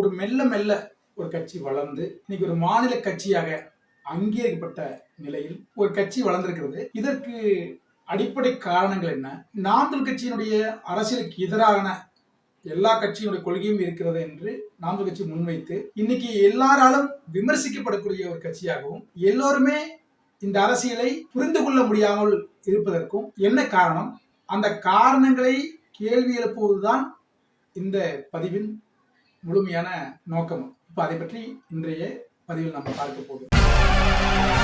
ஒரு மெல்ல மெல்ல ஒரு கட்சி வளர்ந்து இன்னைக்கு ஒரு மாநில கட்சியாக அங்கீகரிக்கப்பட்ட நிலையில் ஒரு கட்சி வளர்ந்திருக்கிறது. இதற்கு அடிப்படை காரணங்கள் என்ன? நாம் கட்சியினுடைய அரசியலுக்கு எதிரான எல்லா கட்சியினுடைய கொள்கையும் இருக்கிறது என்று நாம் கட்சி முன்வைத்து இன்னைக்கு எல்லாராலும் விமர்சிக்கப்படக்கூடிய ஒரு கட்சியாகவும் எல்லோருமே இந்த அரசியலை புரிந்து கொள்ள முடியாமல் இருப்பதற்கும் என்ன காரணம்? அந்த காரணங்களை கேள்வி எழுப்புவதுதான் இந்த பதிவின் முழுமையான நோக்கம் இப்போ அதை பற்றி இன்றைய பதிவில் நம்ம பார்க்க போகிறோம்.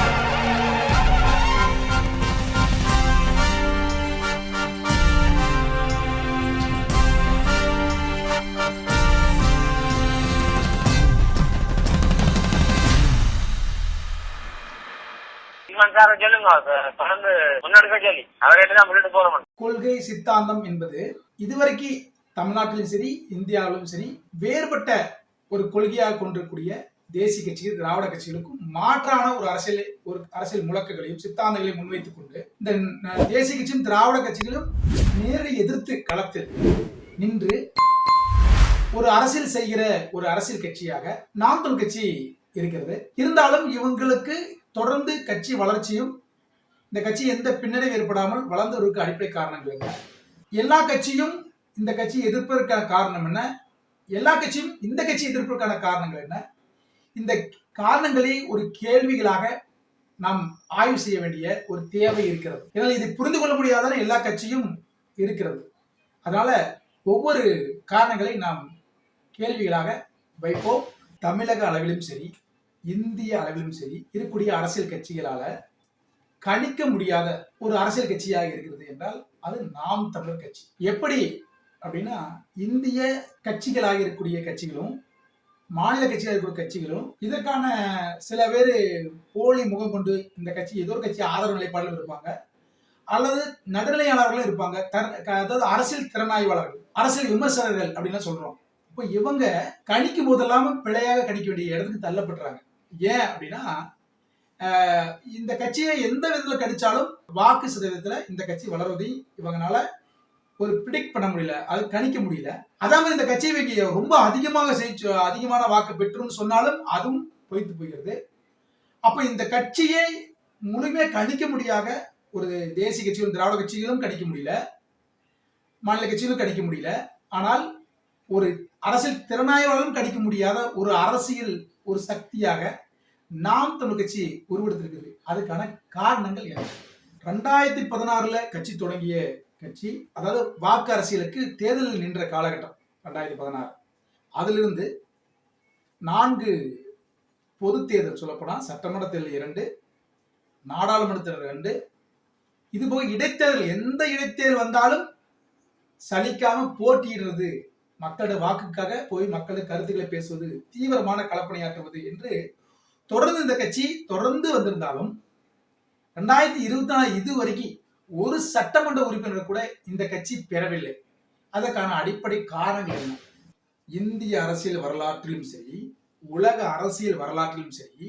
கொள்கை சித்தாந்தம் என்பது இதுவரைக்கு தமிழ்நாட்டிலும் சரி இந்தியாவிலும் சரி வேறுபட்ட ஒரு கொள்கையாக கொண்டிருக்கூடிய தேசிய கட்சிகள் திராவிட கட்சிகளுக்கும் மாற்றான ஒரு அரசியல் ஒரு அரசியல் முழக்குகளையும் சித்தாந்தங்களையும் முன்வைத்துக் கொண்டு இந்த தேசிய கட்சியும் திராவிட கட்சிகளும் நேரடி எதிர்த்து களத்தில் நின்று ஒரு அரசியல் செய்கிற ஒரு அரசியல் கட்சியாக நாம் தமிழ் கட்சி இருக்கிறது. இருந்தாலும் இவங்களுக்கு தொடர்ந்து கட்சி வளர்ச்சியும் இந்த கட்சி எந்த பின்னடைவு ஏற்படாமல் வளர்ந்ததற்கு அடிப்படை காரணங்கள் எல்லா கட்சியும் இந்த கட்சி எதிர்ப்பதற்கான காரணம் என்ன? எல்லா கட்சியும் இந்த கட்சி எதிர்ப்பதற்கான காரணங்கள் என்ன? இந்த காரணங்களை ஒரு கேள்விகளாக நாம் ஆய்வு செய்ய வேண்டிய ஒரு தேவை இருக்கிறது. இதனால் இதை புரிந்து கொள்ள முடியாத எல்லா கட்சியும் இருக்கிறது. அதனால ஒவ்வொரு காரணங்களை நாம் கேள்விகளாக வைப்போம். தமிழக அளவிலும் சரி இந்திய அளவிலும் சரி இருக்கக்கூடிய அரசியல் கட்சிகளால கணிக்க முடியாத ஒரு அரசியல் கட்சியாக இருக்கிறது என்றால் அது நாம் தமிழர் கட்சி. எப்படி அப்படின்னா இந்திய கட்சிகளாக இருக்கக்கூடிய கட்சிகளும் மாநில கட்சியாக இருக்கக்கூடிய கட்சிகளும் இதற்கான சில பேர் போலி முகம் கொண்டு இந்த கட்சி ஏதோ ஒரு கட்சி ஆதரவு நிலைப்பாடுகள் இருப்பாங்க. அல்லது நடுநிலையாளர்களும் இருப்பாங்க. அதாவது அரசியல் திறனாய்வாளர்கள் அரசியல் விமர்சகர்கள் அப்படின்னு சொல்றோம். இப்போ இவங்க கணிக்கும் போதெல்லாம் பிழையாக கணிக்க வேண்டிய இடத்துக்கு தள்ளப்படுறாங்க. ஏன் அப்படின்னா இந்த கட்சியை எந்த விதத்துல கணிச்சாலும் வாக்கு சதவீதத்துல இந்த கட்சி வளர்வதை இவங்கனால ஒரு பிடிக் பண்ண முடியல அது கணிக்க முடியல. அதாவது இந்த கட்சியை வைக்க ரொம்ப அதிகமாக செய்ச்சு அதிகமான வாக்கு பெற்றுன்னு சொன்னாலும் அதுவும் பொய்த்து போகிறது. அப்ப இந்த கட்சியை முழுமையாக கணிக்க முடியாத ஒரு தேசிய கட்சியும் திராவிட கட்சிகளும் கணிக்க முடியல. மாநில கட்சிகளும் கணிக்க முடியல. ஆனால் ஒரு அரசியல் திறனாய்வாளரும் கணிக்க முடியாத ஒரு அரசியல் ஒரு சக்தியாக நாம் தமிழ் கட்சி உருவெடுத்திருக்குது அதுக்கான காரணங்கள் என்ன? ரெண்டாயிரத்தி பதினாறுல கட்சி தொடங்கிய கட்சி அதாவது வாக்கு அரசியலுக்கு தேர்தலில் நின்ற காலகட்டம் ரெண்டாயிரத்தி பதினாறு. அதிலிருந்து நான்கு பொது தேர்தல் சொல்லப்போனால் சட்டமன்ற தேர்தல் இரண்டு நாடாளுமன்ற தேர்தல் ரெண்டு இது போக இடைத்தேர்தல் எந்த இடைத்தேர்தல் வந்தாலும் சலிக்காம போட்டியிடுறது மக்களோட வாக்குக்காக போய் மக்களுக்கு கருத்துக்களை பேசுவது தீவிரமான கலப்பணையாற்றுவது என்று தொடர்ந்து இந்த கட்சி தொடர்ந்து வந்திருந்தாலும் ரெண்டாயிரத்தி இருபத்தி நாலு இது வரைக்கும் ஒரு சட்டமன்ற உறுப்பினர் கூட இந்த கட்சி பெறவில்லை. அதற்கான அடிப்படை காரணங்கள் என்ன? இந்திய அரசியல் வரலாற்றிலும் சரி உலக அரசியல் வரலாற்றிலும் சரி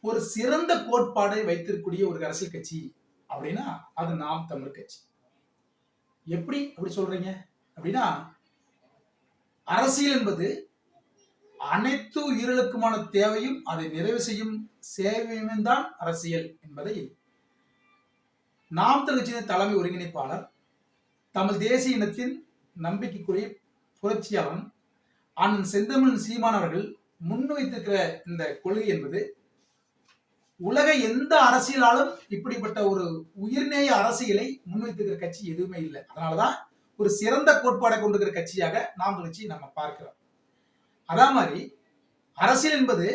ஒரு சிறந்த கோட்பாடை வைத்திருக்கக்கூடிய ஒரு அரசியல் கட்சி அப்படின்னா அது நாம் தமிழ் கட்சி. எப்படி அப்படி சொல்றீங்க? அப்படின்னா அரசியல் என்பது அனைத்து உயிர்களுக்குமான தேவையும் அதை நிறைவு செய்யும் சேவையும் தான் அரசியல் என்பதை நாம் தமிழ் கட்சியின் தலைமை ஒருங்கிணைப்பாளர் தமிழ் தேசிய இனத்தின் நம்பிக்கைக்குரிய புரட்சியாளன் அண்ணன் செந்தமிழ் சீமான் அவர்கள் முன்வைத்திருக்கிற இந்த கொள்கை என்பது உலக எந்த அரசியலாலும் இப்படிப்பட்ட ஒரு உயிர்நேய அரசியலை முன்வைத்திருக்கிற கட்சி எதுவுமே இல்லை. அதனாலதான் ஒரு சிறந்த கோட்பாடை கொண்டிருக்கிற கட்சியாக நாம் கட்சி நம்ம பார்க்கிறோம். அதே மாதிரி அரசியல் என்பது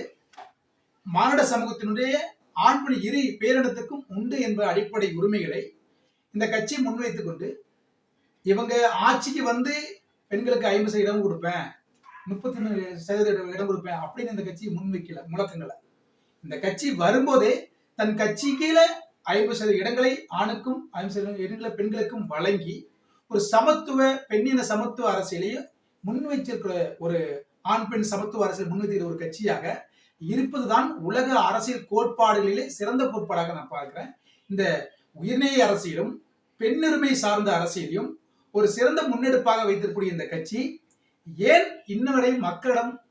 மானிட சமூகத்தினுடைய ஆண் பெண் இரு பேரினத்துக்கும் உண்டு என்ற அடிப்படை உரிமைகளை இந்த கட்சி முன்வைத்துக் கொண்டு இவங்க ஆட்சிக்கு வந்து பெண்களுக்கு ஐம்பது சதவீதம் இடம் கொடுப்பேன் முப்பத்தி மூணு சதவீத இடம் கொடுப்பேன் அப்படின்னு இந்த கட்சி முன்வைக்கல முழக்கங்களை. இந்த கட்சி வரும்போதே தன் கட்சி கீழே ஐம்பது சதவீத இடங்களை ஆணுக்கும் ஐம்பது சதவீதம் இடங்களை பெண்களுக்கும் வழங்கி ஒரு சமத்துவ பெண்ணின சமத்துவ அரசியலையும் முன்வைச்சிருக்கிற ஒரு ஆண் பெண் சமத்துவ அரசியல் முன்வைத்திருக்கிற ஒரு கட்சியாக இருப்பதுதான் உலக அரசியல் கோட்பாடுகளிலே சிறந்த கோட்பாடாக நான் பார்க்கிறேன். இந்த உயிர்நேய அரசியலும் பெண்ணுரிமை சார்ந்த அரசியலையும் ஒரு சிறந்த முன்னெடுப்பாக வைத்திருக்கக்கூடிய இந்த கட்சி ஏன் இன்ன வரை மக்களிடம்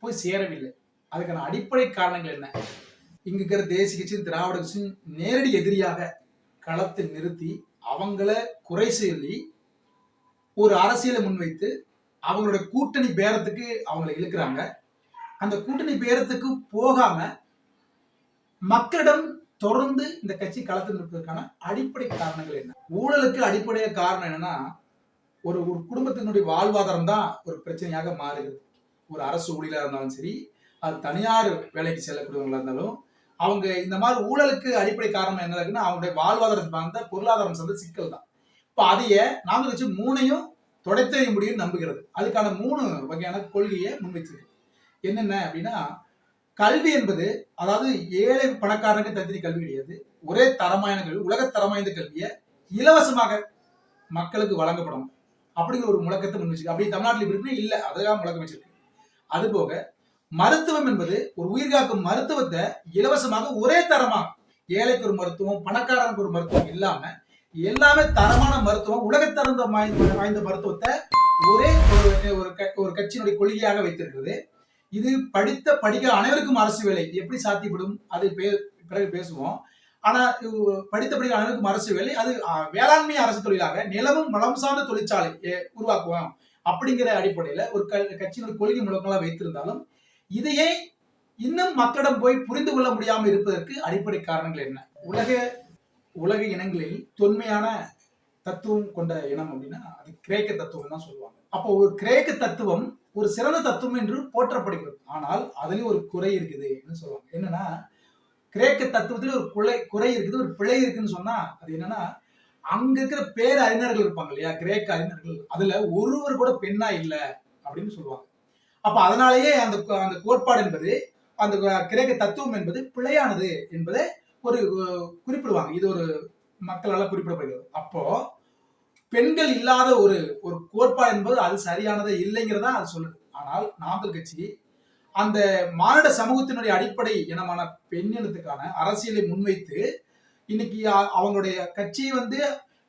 போய் சேரவில்லை? அதுக்கான அடிப்படை காரணங்கள் என்ன? இங்க இருக்கிற தேசிய கட்சியும் திராவிட கட்சியும் நேரடி எதிரியாக களத்தில் நிறுத்தி அவங்கள குறை சொல்லி ஒரு அரசியலை முன்வைத்து அவங்களோட கூட்டணி பேரத்துக்கு அவங்களை இழுக்கிறாங்க. அந்த கூட்டணி பேரத்துக்கு போகாம மக்களிடம் தொடர்ந்து இந்த கட்சி களத்தில் நிற்பதற்கான அடிப்படை காரணங்கள் என்ன? ஊழலுக்கு அடிப்படைய காரணம் என்னன்னா ஒரு ஒரு குடும்பத்தினுடைய வாழ்வாதாரம் தான் ஒரு பிரச்சனையாக மாறுகிறது. ஒரு அரசு ஊழியராக இருந்தாலும் சரி அது தனியார் வேலைக்கு செல்லக்கூடியவங்களா இருந்தாலும் அவங்க இந்த மாதிரி ஊழலுக்கு அடிப்படை காரணம் என்ன இருக்குன்னா அவங்களுடைய வாழ்வாதாரம் சார்ந்த பொருளாதாரம் சார்ந்த சிக்கல் தான். இப்போ அதைய நாங்கள் வச்சு மூணையும் தொடைத்தறிய முடியும் நம்புகிறது. அதுக்கான மூணு வகையான கொள்கையை முன்வைச்சிருக்கு என்னென்ன அப்படின்னா கல்வி என்பது அதாவது ஏழை பணக்காரனுக்கு தந்திரி கல்வி கிடையாது. ஒரே தரமான கல்வி உலக தரமாய்ந்த கல்வியை இலவசமாக மக்களுக்கு வழங்கப்படும் அப்படிங்கிற ஒரு முழக்கத்தை முன் வச்சிருக்கு. அப்படி தமிழ்நாட்டில் இப்படி இல்லை அதுக்காக முழக்கம் வச்சிருக்கு. அதுபோக மருத்துவம் என்பது ஒரு உயிர்காக்கும் மருத்துவத்தை இலவசமாக ஒரே தரமாக ஏழைக்கு ஒரு மருத்துவம் பணக்காரனுக்கு ஒரு மருத்துவம் இல்லாம எல்லாமே தரமான மருத்துவம் உலகத்தரந்த வாய்ந்த வாய்ந்த மருத்துவத்தை ஒரே ஒரு ஒரு க- ஒரு கட்சியினுடைய கொள்கையாக வைத்திருக்கிறது. இது படித்த படிக்க அனைவருக்கும் அரசு வேலை. எப்படி சாத்தியப்படும்? அதை பிறகு பேசுவோம். ஆனா படித்த படிக்க அனைவருக்கும் அரசு வேலை. அது வேளாண்மை அரசு தொழிலாக நிலமும் வளம் சார்ந்த தொழிற்சாலை உருவாக்குவோம். அப்படிங்கிற அடிப்படையில ஒரு க- கட்சியினுடைய கொள்கை முழக்கங்களா வைத்திருந்தாலும் இதையே இன்னும் மக்களிடம் போய் புரிந்து கொள்ள முடியாமல் இருப்பதற்கு அடிப்படை காரணங்கள் என்ன? உலக உலக இனங்களில் தொன்மையான தத்துவம் கொண்ட இனம் அப்படின்னா அது கிரேக்க தத்துவம் தான் சொல்லுவாங்க. அப்போ ஒரு கிரேக்க தத்துவம் ஒரு சிறந்த தத்துவம் என்று போற்றப்படுகிறது. ஆனால் அதுலயும் ஒரு குறை இருக்குது சொல்லுவாங்க. என்னன்னா கிரேக்க தத்துவத்தில் ஒரு குலை குறை இருக்குது ஒரு பிழை இருக்குன்னு சொன்னா அது என்னன்னா அங்க இருக்கிற பேர் அறிஞர்கள் இருப்பாங்க இல்லையா? கிரேக்க அறிஞர்கள். அதுல ஒருவர் கூட பெண்ணா இல்ல அப்படின்னு சொல்லுவாங்க. அப்ப அதனாலேயே அந்த அந்த கோட்பாடு என்பது அந்த கிரேக்க தத்துவம் என்பது பிழையானது என்பதை ஒரு குறிப்பிடுவாங்க. இது ஒரு மக்களால் குறிப்பிடப்படுகிறது. அப்போ பெண்கள் இல்லாத ஒரு ஒரு கோட்பாடு என்பது அது சரியானதே இல்லைங்கிறதா அது சொல்லுது. ஆனால் நாங்கள் கட்சி அந்த மானிட சமூகத்தினுடைய அடிப்படை இனமான பெண்ணினத்துக்கான அரசியலை முன்வைத்து இன்னைக்கு அவங்களுடைய கட்சி வந்து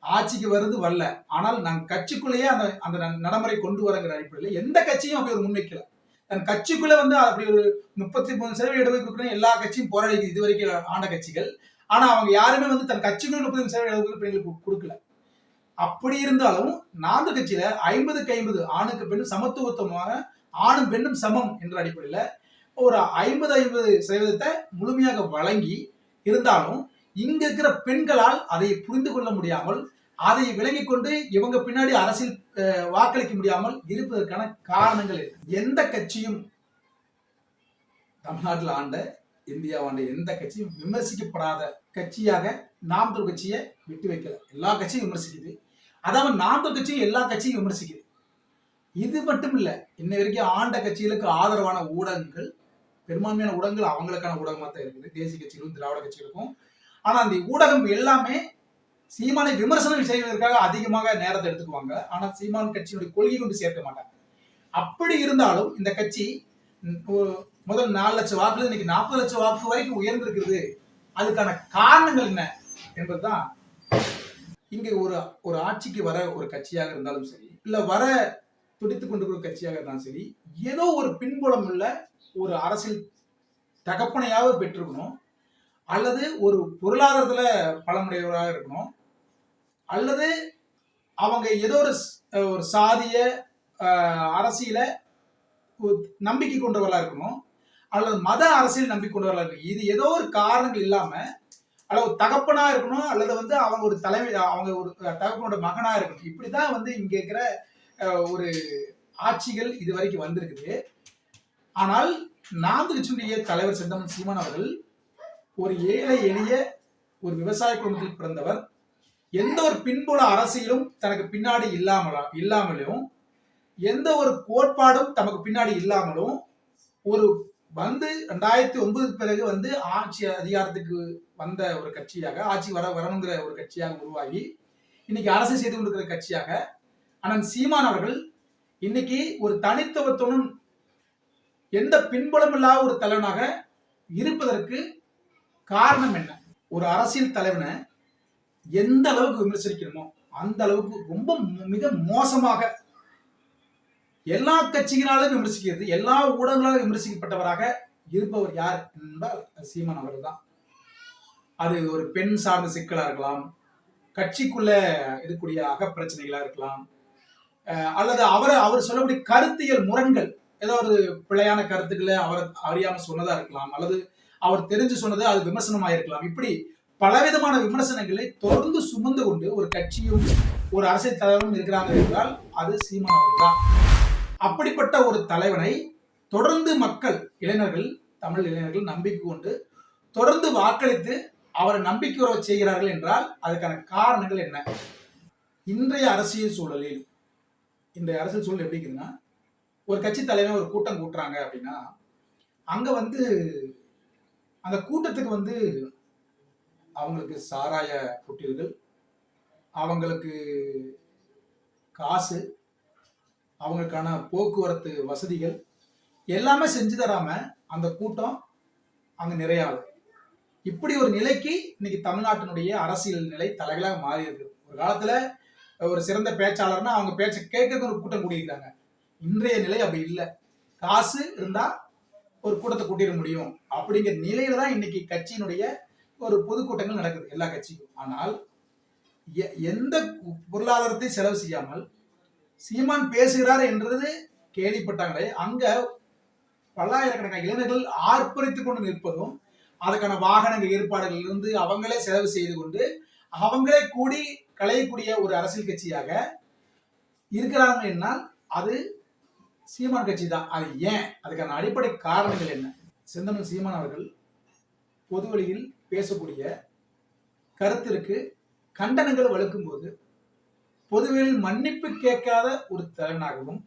ஆட்சிக்கு வருது வரல. ஆனால் நாங்க கட்சிக்குள்ளேயே அந்த அந்த நடைமுறை கொண்டு வரங்கிற அடிப்படையில் எந்த கட்சியும் அப்படி ஒரு முன்வைக்கல. தன் கட்சிக்குள்ள வந்து அப்படி ஒரு முப்பத்தி மூணு சதவீத இடஒதுக்கீடு எல்லா கட்சியும் போராடி இது வரைக்கும் ஆண்ட கட்சிகள். ஆனா அவங்க யாருமே வந்து தன் கட்சிக்குள்ள முப்பத்தி சதவீத இடஒதுக்கீடு பெண்களுக்கு கொடுக்கல. அப்படி இருந்தாலும் நான்கு கட்சியில ஐம்பதுக்கு ஐம்பது ஆணுக்கு பெண்ணும் சமத்துவத்துவமாக ஆணும் பெண்ணும் சமம் என்ற அடிப்படையில ஒரு ஐம்பது ஐம்பது சதவீதத்தை முழுமையாக வழங்கி இருந்தாலும் இங்க இருக்கிற பெண்களால் அதை புரிந்து கொள்ள முடியாமல் அதை விலகி கொண்டு இவங்க பின்னாடி அரசியல் வாக்களிக்க முடியாமல் இருப்பதற்கான காரணங்கள் இல்லை எந்த கட்சியும் தமிழ்நாட்டில் ஆண்ட இந்தியா ஆண்ட எந்த கட்சியும் விமர்சிக்கப்படாத கட்சியாக நாம் கட்சியை விட்டு வைக்கல. எல்லா கட்சியும் விமர்சிக்குது. அதாவது நாம் கட்சியும் எல்லா கட்சியும் விமர்சிக்குது. இது மட்டும் இல்லை இன்ன வரைக்கும் ஆண்ட கட்சிகளுக்கு ஆதரவான ஊடகங்கள் பெரும்பான்மையான ஊடகங்கள் அவங்களுக்கான ஊடகமாக தான் இருக்குது. தேசிய கட்சிகளும் திராவிட கட்சிகளுக்கும். ஆனால் அந்த ஊடகம் எல்லாமே சீமானை விமர்சனம் செய்வதற்காக அதிகமாக நேரத்தை எடுத்துக்குவாங்க. ஆனால் சீமான் கட்சியினுடைய கொள்கை கொண்டு சேர்க்க மாட்டாங்க. அப்படி இருந்தாலும் இந்த கட்சி முதல் நாலு லட்சம் வாக்குல இன்னைக்கு நாற்பது லட்சம் வாக்கு வரைக்கும் உயர்ந்திருக்கிறது அதுக்கான காரணங்கள் என்ன என்பதுதான் இங்க ஒரு ஒரு ஆட்சிக்கு வர ஒரு கட்சியாக இருந்தாலும் சரி இல்ல வர துடித்துக் கொண்டிருக்கிற கட்சியாக இருந்தாலும் சரி ஏதோ ஒரு பின்புலம் உள்ள ஒரு அரசியல் தகப்பனையாவது பெற்றிருக்கணும். அல்லது ஒரு பொருளாதாரத்துல பலமுடையவராக இருக்கணும். அல்லது அவங்க ஏதோ ஒரு ஒரு சாதிய அரசியல நம்பிக்கை கொண்டவர்களா இருக்கணும். அல்லது மத அரசியல் நம்பிக்கை கொண்டவர்களா இருக்கணும். இது ஏதோ ஒரு காரணங்கள் இல்லாம அல்லது ஒரு தகப்பனா இருக்கணும் அல்லது வந்து அவங்க ஒரு தலைமை அவங்க ஒரு தகப்பனோட மகனா இருக்கணும். இப்படிதான் வந்து இங்க இருக்கிற ஒரு ஆட்சிகள் இது வரைக்கும் வந்திருக்குது. ஆனால் நான்கு கட்சியினுடைய தலைவர் செந்தமன் சீமான் அவர்கள் ஒரு ஏழை எளிய ஒரு விவசாய குடும்பத்தில் பிறந்தவர். எந்த ஒரு பின்புல அரசியலும் தனக்கு பின்னாடி இல்லாமலா இல்லாமலும் எந்த ஒரு கோட்பாடும் தமக்கு பின்னாடி இல்லாமலும் ஒரு வந்து ரெண்டாயிரத்தி ஒன்பதுக்கு பிறகு வந்து ஆட்சி அதிகாரத்துக்கு வந்த ஒரு கட்சியாக ஆட்சி வர வரணுங்கிற ஒரு கட்சியாக உருவாகி இன்னைக்கு அரசு செய்து கொண்டிருக்கிற கட்சியாக ஆனால் சீமான் அவர்கள் இன்னைக்கு ஒரு தனித்துவத்துடன் எந்த பின்புலம் இல்லாத ஒரு தலைவனாக இருப்பதற்கு காரணம் என்ன? ஒரு அரசியல் தலைவனை எந்த அளவுக்கு விமர்சிக்கணுமோ அந்த அளவுக்கு ரொம்ப மிக மோசமாக எல்லா கட்சியினாலும் விமர்சிக்கிறது எல்லா ஊடகங்களாலும் விமர்சிக்கப்பட்டவராக இருப்பவர் யார் என்றால் சீமான் அவர்கள் தான் அது ஒரு பெண் சார்ந்த சிக்கலா இருக்கலாம் கட்சிக்குள்ள இருக்கக்கூடிய அகப்பிரச்சனைகளா இருக்கலாம் அல்லது அவர் அவர் சொல்லக்கூடிய கருத்தியல் முரண்கள் ஏதோ ஒரு பிழையான கருத்துக்களை அவர் அறியாம சொன்னதா இருக்கலாம் அல்லது அவர் தெரிஞ்சு சொன்னது அது விமர்சனமாக இருக்கலாம். இப்படி பலவிதமான விமர்சனங்களை தொடர்ந்து சுமந்து கொண்டு ஒரு கட்சியும் ஒரு அரசியல் தலைவரும் இருக்கிறாங்க என்றால் அது சீமான் அவர்கள் தான் அப்படிப்பட்ட ஒரு தலைவனை தொடர்ந்து மக்கள் இளைஞர்கள் தமிழ் இளைஞர்கள் நம்பிக்கை கொண்டு தொடர்ந்து வாக்களித்து அவரை நம்பிக்கை உறவ செய்கிறார்கள் என்றால் அதுக்கான காரணங்கள் என்ன? இன்றைய அரசியல் சூழலில் இன்றைய அரசியல் சூழல் எப்படி இருக்குதுன்னா ஒரு கட்சி தலைவன் ஒரு கூட்டம் கூட்டுறாங்க அப்படின்னா அங்க வந்து அந்த கூட்டத்துக்கு வந்து அவங்களுக்கு சாராய குட்டில்கள் அவங்களுக்கு காசு அவங்களுக்கான போக்குவரத்து வசதிகள் எல்லாமே செஞ்சு தராம அந்த கூட்டம் அங்கே நிறையாது. இப்படி ஒரு நிலைக்கு இன்னைக்கு தமிழ்நாட்டினுடைய அரசியல் நிலை தலைகளாக மாறி இருக்கு ஒரு காலத்தில் ஒரு சிறந்த பேச்சாளர்னா அவங்க பேச்சை கேட்கறதுக்கு ஒரு கூட்டம் கூடியிருக்காங்க. இன்றைய நிலை அப்படி இல்லை. காசு இருந்தால் ஒரு கூட்டத்தை கூட்டிட முடியும். அப்படிங்கிற நிலையில தான் இன்னைக்கு கட்சியினுடைய ஒரு பொதுக்கூட்டங்கள் நடக்குது எல்லா கட்சிக்கும். ஆனால் எ- எந்த பொருளாதாரத்தையும் செலவு செய்யாமல் சீமான் பேசுகிறார் என்றது கேள்விப்பட்டாங்களே. அங்க பல்லாயிரக்கணக்கான இளைஞர்கள் ஆர்ப்பரித்துக் கொண்டு நிற்பதும் அதுக்கான வாகனங்கள் ஏற்பாடுகள் இருந்து அவங்களே செலவு செய்து கொண்டு அவங்களே கூடி களையக்கூடிய ஒரு அரசியல் கட்சியாக இருக்கிறாங்க என்னால் அது சீமான் கட்சி தான். அது ஏன்? அதுக்கான அடிப்படை காரணங்கள் என்ன? செந்தமன் சீமான் அவர்கள் பொது வழியில் பேசக்கூடிய கருத்திற்கு கண்டனங்கள் வலுக்கும் போது பொதுவில் மன்னிப்பு கேட்காத ஒரு தலைவனாகவும்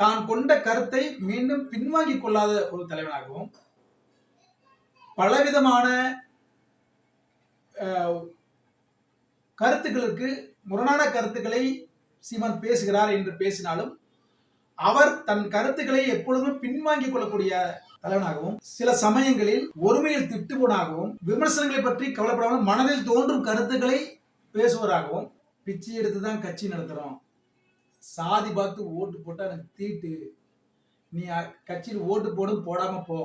தான் கொண்ட கருத்தை மீண்டும் பின்வாங்கிக் கொள்ளாத ஒரு தலைவனாகவும் பலவிதமான கருத்துக்களுக்கு முரணான கருத்துக்களை சீமான் பேசுகிறார் என்று பேசினாலும் அவர் தன் கருத்துக்களை எப்பொழுதும் பின்வாங்கிக் கொள்ளக்கூடிய தலைவனாகவும் சில சமயங்களில் ஒருமையில் திட்டுவனாகவும் விமர்சனங்களை பற்றி கவலைப்படாமல் மனதில் தோன்றும் கருத்துக்களை பேசுவராகவும் பிச்சை எடுத்து தான் கட்சி நடத்துறோம். சாதி பார்த்து ஓட்டு போட்டா எனக்கு தீட்டு. நீ கட்சியில் ஓட்டு போடும் போடாம போ.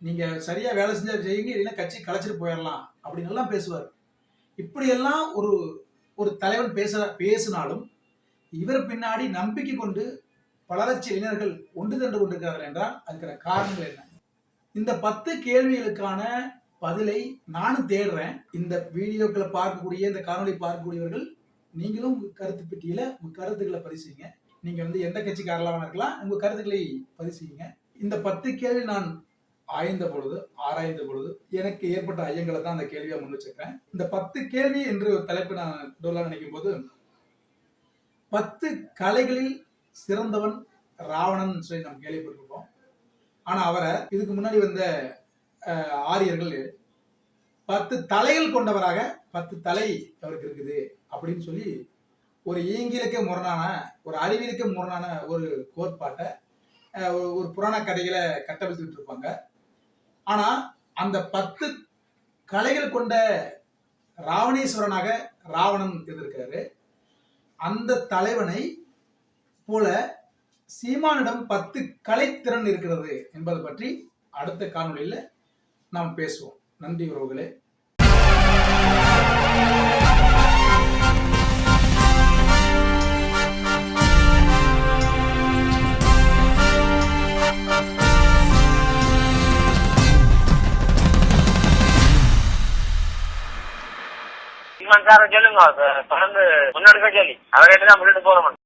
நீங்க சரியா வேலை செஞ்சா செய்யுங்க இல்லைன்னா கட்சி கலைச்சிட்டு போயிடலாம் அப்படின்னு பேசுவார். இப்படியெல்லாம் ஒரு ஒரு தலைவன் பேச பேசினாலும் இவர் பின்னாடி நம்பிக்கை கொண்டு பல லட்ச இளைஞர்கள் ஒன்று திரண்டு கொண்டிருக்கிறார்கள் என்றால் அதுக்கான காரணங்கள் என்ன? இந்த பத்து கேள்விகளுக்கான பதிலை நானும் தேடுறேன். இந்த வீடியோக்களை பார்க்கக்கூடிய இந்த காணொலி பார்க்கக்கூடியவர்கள் நீங்களும் உங்க கருத்து பெட்டியில உங்க கருத்துக்களை பதிவு நீங்க வந்து எந்த கட்சிக்காரலாம் இருக்கலாம் உங்க கருத்துக்களை பதிவு இந்த பத்து கேள்வி நான் ஆய்ந்த பொழுது ஆராய்ந்த பொழுது எனக்கு ஏற்பட்ட ஐயங்களை தான் அந்த கேள்வியா முன் வச்சிருக்கேன் இந்த பத்து கேள்வி என்று ஒரு தலைப்பு நான் டோலா நினைக்கும் போது பத்து கலைகளில் சிறந்தவன் ராவணன் சொல்லி நாம் கேள்விப்பட்டிருப்போம். ஆனா அவரை இதுக்கு முன்னாடி வந்த ஆரியர்கள் பத்து தலைகள் கொண்டவராக பத்து தலை அவருக்கு இருக்குது அப்படின்னு சொல்லி ஒரு ஈங்கிலுக்கு முரணான ஒரு அறிவியலுக்கு முரணான ஒரு கோட்பாட்டை ஒரு- ஒரு புராண கதைகளை கட்டமைத்துக்கிட்டு இருப்பாங்க. ஆனா அந்த பத்து கலைகள் கொண்ட ராவணேஸ்வரனாக ராவணன் இருந்திருக்காரு அந்த தலைவனை போல சீமானிடம் பத்து கலைத்திறன் இருக்கிறது என்பது பற்றி அடுத்த காணொளியில் நாம் பேசுவோம். நன்றி உறவுகளே. சொல்லுங்க தொடர்ந்து முன்னெடுக்க சொல்லி. அவர்கிட்ட தான் முன்னிட்டு போகணும்.